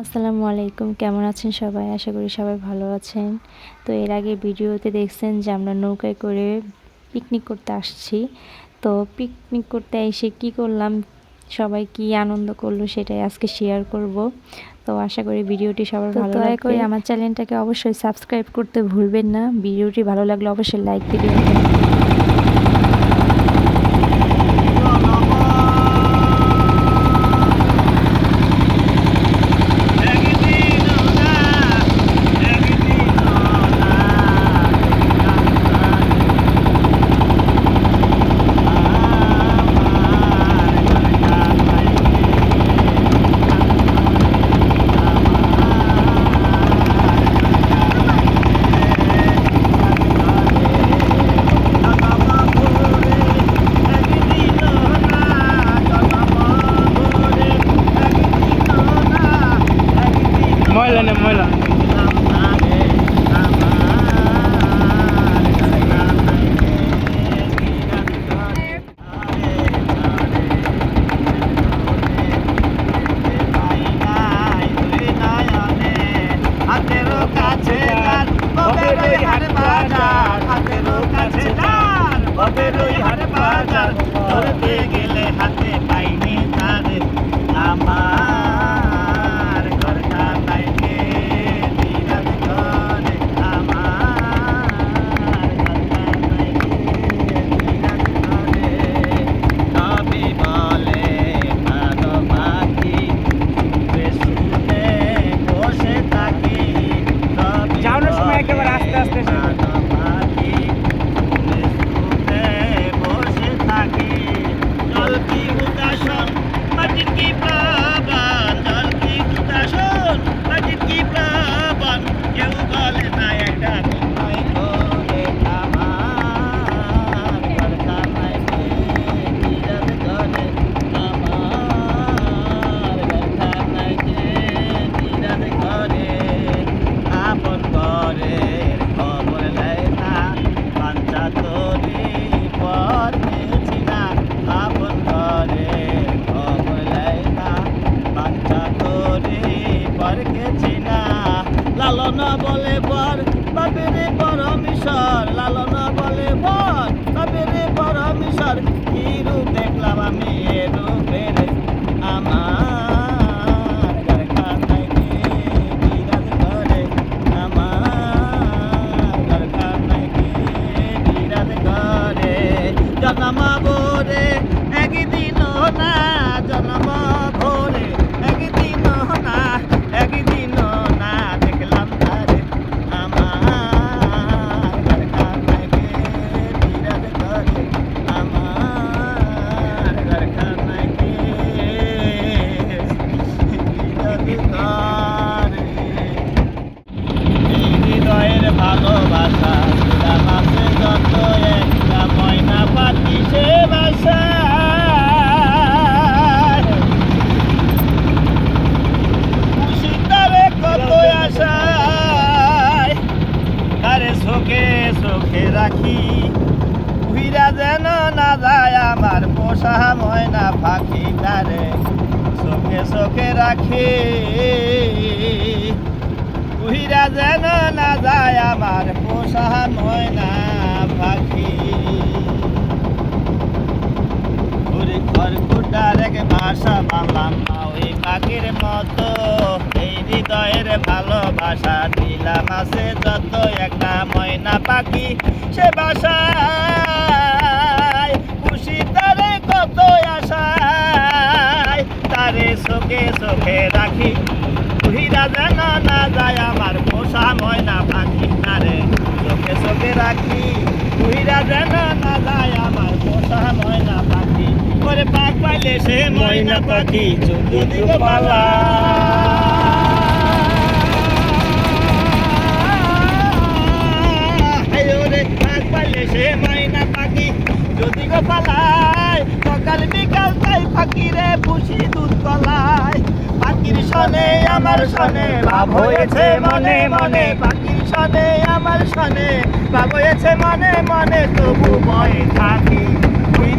আসসালামু আলাইকুম কেমন আছেন সবাই? আশা করি সবাই ভালো আছেন। তো এর আগে ভিডিওতে দেখছেন যে আমরা নৌকায় করে পিকনিক করতে আসছি। তো পিকনিক করতে এসে কি করলাম? সবাই কি আনন্দ করল সেটাই আজকে শেয়ার করব। তো আশা করি ভিডিওটি সবার ভালো দয়া করে আমার চ্যানেলটাকে অবশ্যই সাবস্ক্রাইব করতে ভুলবেন না। ভিডিওটি ভালো লাগলে অবশ্যই লাইক দিবেন। না ওই পাখির মতো। এই হৃদয়ের ভালোবাসা দিলাম আছে যত একটা ময়না পাখি। সে বাসায় খুশি তারে কত আশায়। তারে চোখে চোখে রাখি। উহিরা যেন না যায় আমার পোষা ময়না পাখি। তারে চোখে চোখে রাখি। উহিরা যেন না যায় আমার পোষা ময়না পাখি। ওরে পাক পাইলে সে ময়না পাখি পালা ওরে পাক পাইলে সে ময়না পাখি যদি পালায় সকাল বিকাল তাই ফাঁকিরে পুষি দুধ কলায় পাখির সনে আমার সনে ভাব হয়েছে মনে মনে। পাখির সনে আমার সনে ভাব মনে মনে। তবু ভয়ে থাকি।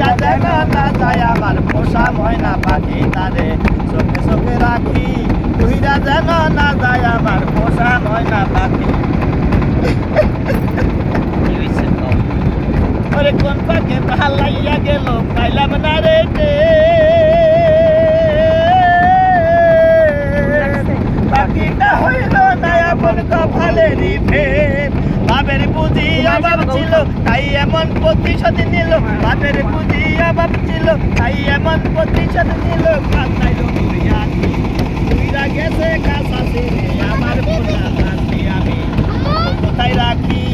যেন না যায় আমার পোষা ময়না পাখি তারে চোখে চোখে রাখি। উইরা যেন না যায় আমার পোষা ময়না পাখি। ওরে কোন পাখি ভালো লাইয়া গেল পাইলাম না রে রে। পাখিটা হইল না এমন কপালেরই ফের। বাপের বুঝি অভাব ছিল তাই এমন প্রতিশোধ নিল। বাপের বুঝি অভাব ছিল তাই এমন প্রতিশোধ নিল। কান্দাইল গেছে ছেড়ে আমার আমি। কোথায় রাখি?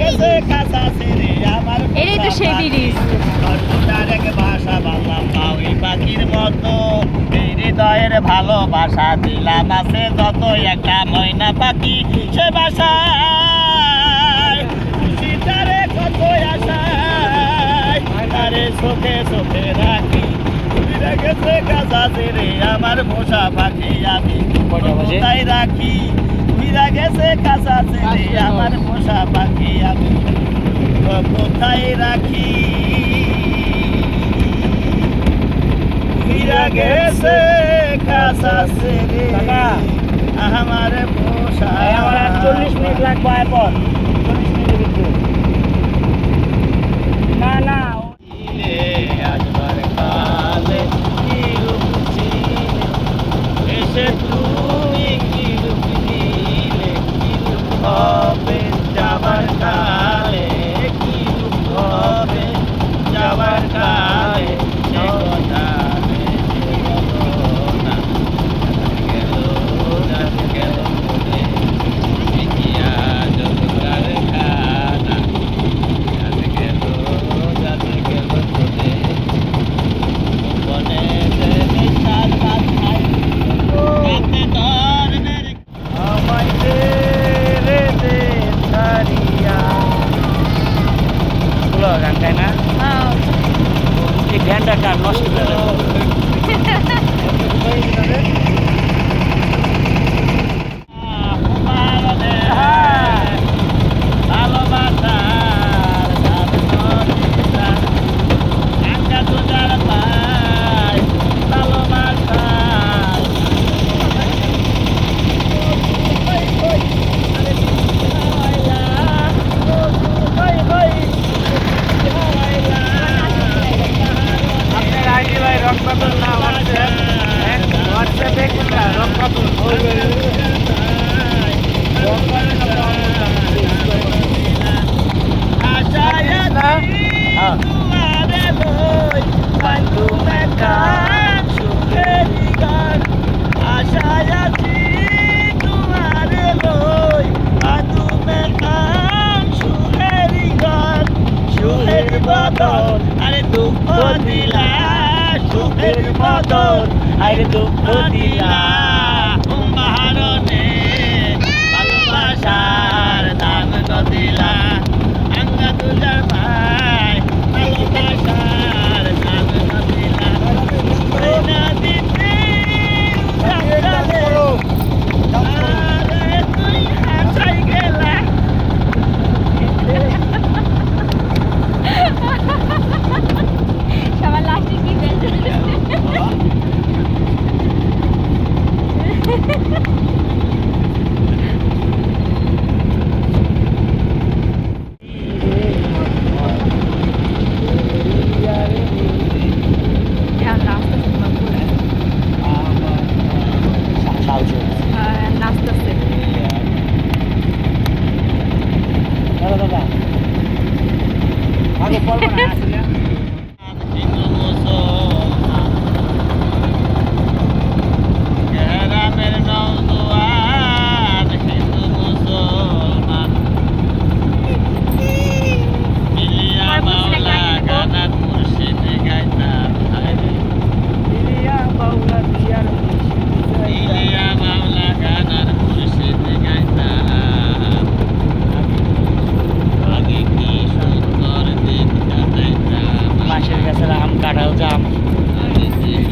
গেছে ছেড়ে আমার এটাই তো সেই পাখি। এক ভাষা পাখির মতো। হৃদয়ের ভালোবাসা দিলাম আছে যত একটা ময়না পাখি সে বাসায় চোখে চোখে রাখি উড়ে গেছে ছেড়ে আমার পোষা পাখি আমি? কোথায় রাখি উড়ে গেছে কাঁচা ছেড়ে আমার পোষা পাখি আমি কোথায় রাখি ফিরা গেছে কাঁচা ছেড়ে আমার পোষা আমার মিনিট লাগবে আয় Open Jakarta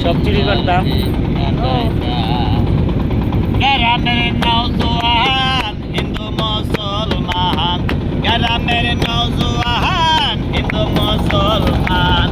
সব চুরি করতাম। গ্রামের নওজোয়ান হিন্দু মুসলমান গ্রামের নওজোয়ান হিন্দু মুসলমান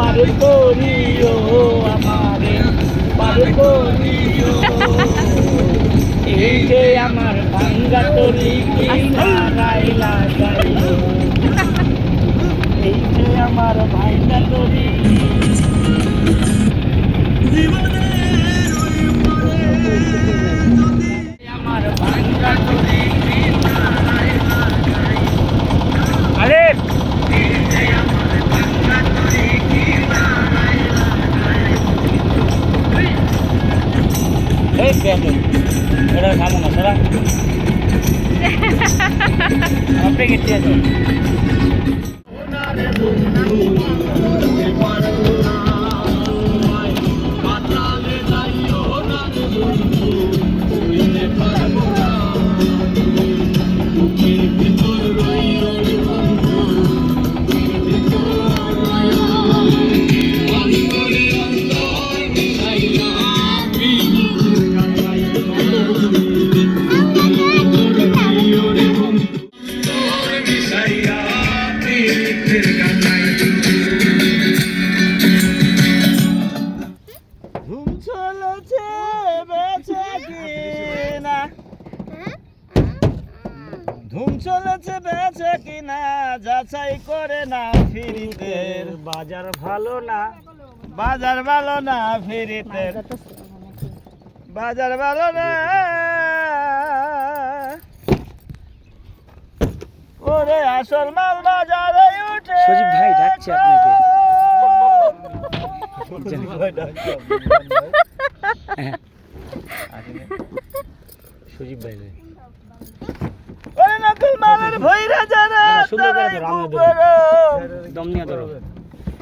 পারে করিও, আমারে পারে করিও। এই যে আমার ভাঙ্গা তরি কি এই যে আমার ভাঙ্গা তরি। আমার ভাঙ্গা তরি কি এই কেন এটা খাব না সারা। আপনি গেছে ভালো না ফিরিতের বাজার ভালো না। ওরে আসল মাল বাজারে উঠে সজীব ভাই ডাকছে আপনাকে। সজীব ভাই ডাকছে। সুজিব ওরে নকল মালের ভৈরা যারা বুকরম। দম নিয়ে ধরো।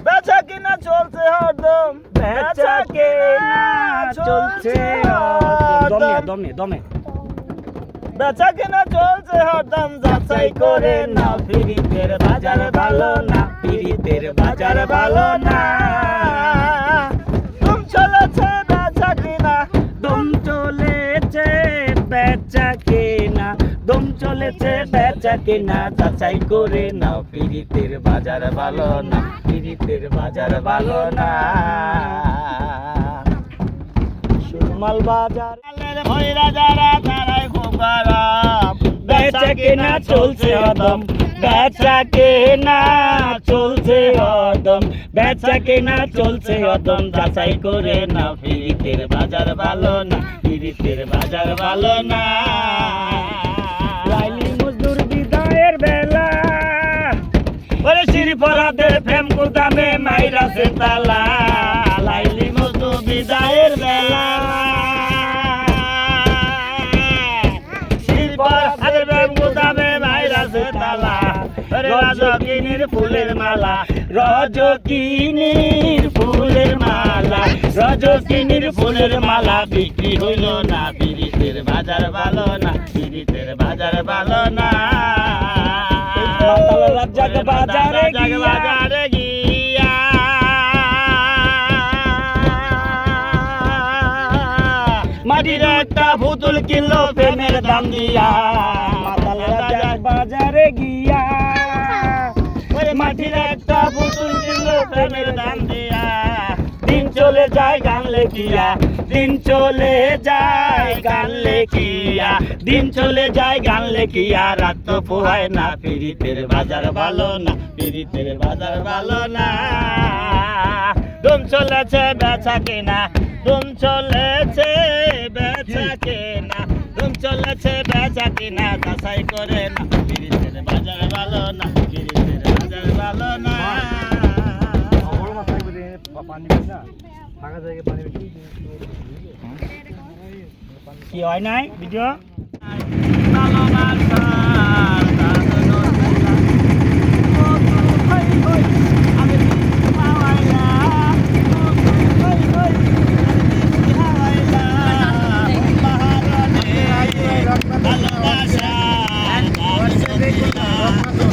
বেচা কিনা চলছে হরদম। বেচা কিনা চলছে দম দম দমে। বেচা কিনা চলছে হরদম যাচাই করে না ফিরিতের বাজার ভালো না ফিরিতের বাজার ভালো না। তুম চলেছে বেচা কিনা। দম চলেছে বেচা কেনা। দম চলেছে বেচা কেনা যাচাই করে নাও পিরিতের বাজার ভালো না পিরিতের বাজার ভালো না। সুরমাল বাজার ভৈরা যারা, তারাই খুব বেচা কেনা চলছে অদম, বেচা কেনা চলছে অদম। বেচা চলছে অদম, যাচাই করে না ফিরিতের বাজার ভালো না ফিরিতের বাজার ভালো না। সিঁড়ি প্রেম কুদামে মাইরা সে তালা। লাইলি মজদুর বিদায়ের বেলা। রজকিনীর ফুলের মালা, রজকিনীর ফুলের মালা, রজকিনীর ফুলের মালা বিক্রি হইল না পিরিতের বাজার ভালো না পিরিতের বাজার ভালো না। বাজারে কিনলো প্রেমের দাম দিয়া? বাজারে গিয়া মাটির একটা পুতুল প্রেমের দাম দিয়া? দিন চলে যায়, গান লেখিয়া। দিন চলে যায়, গান লেখিয়া। দিন চলে যায়, গান লেখিয়া। রাত তো পোহায় না পিরিতের বাজার ভালো না পিরিতের বাজার ভালো না। দুম চলেছে বেচা কেনা, দুম চলেছে বেচা চলেছে বেচা কেনা, যাচাই করে না। পিরিতের বাজার ভালো না পিরিতের বাজার ভালো না। কি হয় নাই ভিডিও?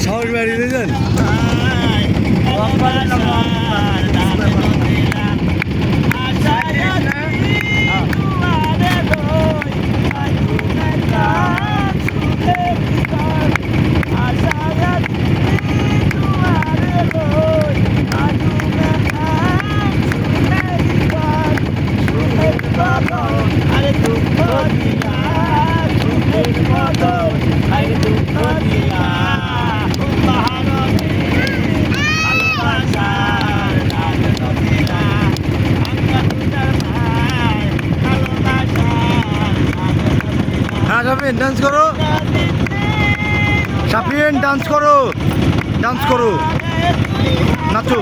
সাহস বাড়িয়ে দিয়েছেন আরে দুঃখ দিয়া সুখের মতো আরে দুঃখ দিয়া বাহারতে ভালোবাসার গান নদীরা আমরা দুটার ভাই ভালোবাসার গান হ্যাঁ সাফিন ডান্স করো সাফিন ডান্স করো ডান্স করো নাচো